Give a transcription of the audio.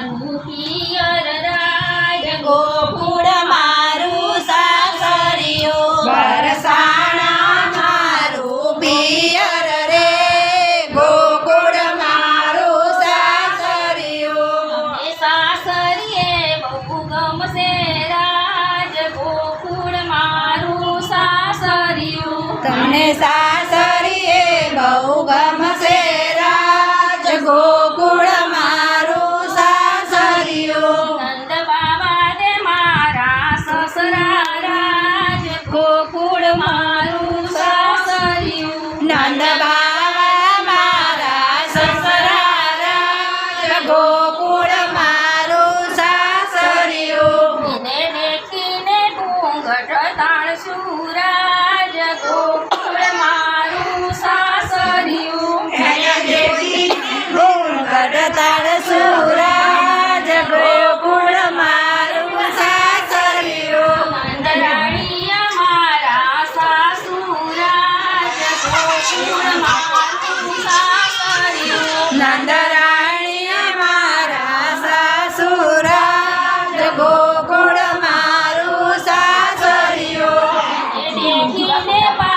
મારું પિયર રાજ ગોકુળ મારું સાસરિયું વરસાણા મારું પિયર રે. ગોકુળ મારું સાસરિયું સાસરીએ બહુ ગમશે રાજ. ગોકુળ મારું સાસરિયું તને સાસરીએ મહારાજ ગોકુળ મારું સાસરિયું નંદ મારા સસરારા ગોકુળ મારું સાસરિયું ને દેખીને પૂંગટ તાણશું Menina,